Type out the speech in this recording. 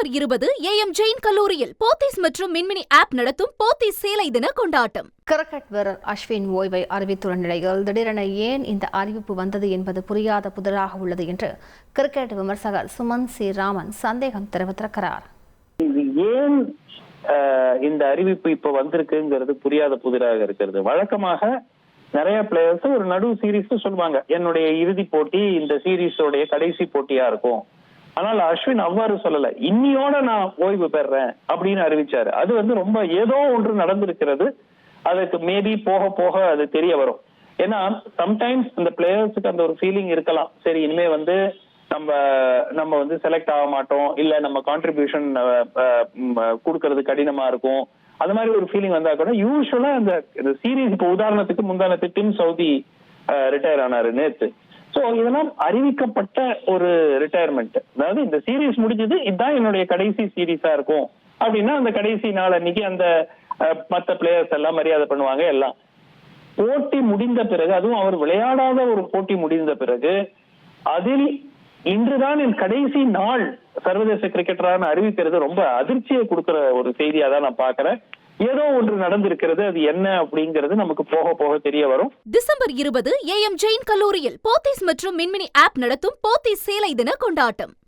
December இருபது AM Jain கல்லூரியில் போத்தீஸ் மற்றும் மின்மினி ஆப் நடத்தும் போத்தீஸ் சேலை தின கொண்டாட்டம். கிரிக்கெட் வீரர் அஸ்வின் ஓய்வை அறிவித்துள்ள நிலையில் திடீரென ஏன் இந்த அறிவிப்பு வந்தது என்பது புரியாத புதிராக உள்ளது என்று கிரிக்கெட் விமர்சகர் சுமன் சி. ராமன் சந்தேகம் தெரிவித்திருக்கிறார். இது ஏன் இந்த அறிவிப்பு இப்ப வந்திருக்குங்கிறது புரியாத புதிராக இருக்கிறது. வழக்கமாக நிறைய பிளேயர்ஸ் ஒரு நடு சீரீஸ் சொல்லுவாங்க. என்னுடைய இறுதி போட்டி இந்த சீரீஸோடைய கடைசி போட்டியா இருக்கும். ஆனால் அஸ்வின் அவ்வாறு சொல்லல. இன்னியோட நான் ஓய்வு பெறேன் அப்படின்னு அறிவிச்சாரு. அது வந்து ரொம்ப ஏதோ ஒன்று நடந்திருக்கிறது. அதுக்கு மேபி போக போக அது தெரிய வரும். ஏன்னா சம்டைம்ஸ் இந்த பிளேயர்ஸுக்கு அந்த ஒரு ஃபீலிங் இருக்கலாம். சரி இனிமே வந்து நம்ம நம்ம வந்து செலக்ட் ஆக மாட்டோம். இல்ல நம்ம கான்ட்ரிபியூஷன் கொடுக்கறது கடினமா இருக்கும். அந்த மாதிரி ஒரு ஃபீலிங் வந்தா கூட யூஸ்வலா அந்த சீரீஸ் இப்போ உதாரணத்துக்கு முந்தானத்து டிம் சவுதி ரிட்டையர் ஆனாரு நேத்து. சோ இதெல்லாம் அறிவிக்கப்பட்ட ஒரு ரிட்டையர்மெண்ட் அதாவது இந்த சீரீஸ் முடிஞ்சது இதுதான் என்னுடைய கடைசி சீரீஸா இருக்கும். அப்படின்னா அந்த கடைசி நாள் அன்னைக்கு அந்த மற்ற பிளேயர்ஸ் எல்லாம் மரியாதை பண்ணுவாங்க எல்லாம். போட்டி முடிந்த பிறகு அதுவும் அவர் விளையாடாத ஒரு போட்டி முடிந்த பிறகு அதில் இன்றுதான் என் கடைசி நாள் சர்வதேச கிரிக்கெட்டரான அறிவிக்கிறது ரொம்ப அதிர்ச்சியை கொடுக்கிற ஒரு செய்தியா தான் நான் பாக்குறேன் ஏதோ ஒன்று நடந்திருக்கிறது அது என்ன அப்படிங்கிறது நமக்கு போக போக தெரிய வரும். டிசம்பர் இருபது ஏ எம் ஜெயின் கல்லூரியில் போத்தீஸ் மற்றும் மின்மினி ஆப் நடத்தும் போத்தீஸ் சேலை தின கொண்டாட்டம்.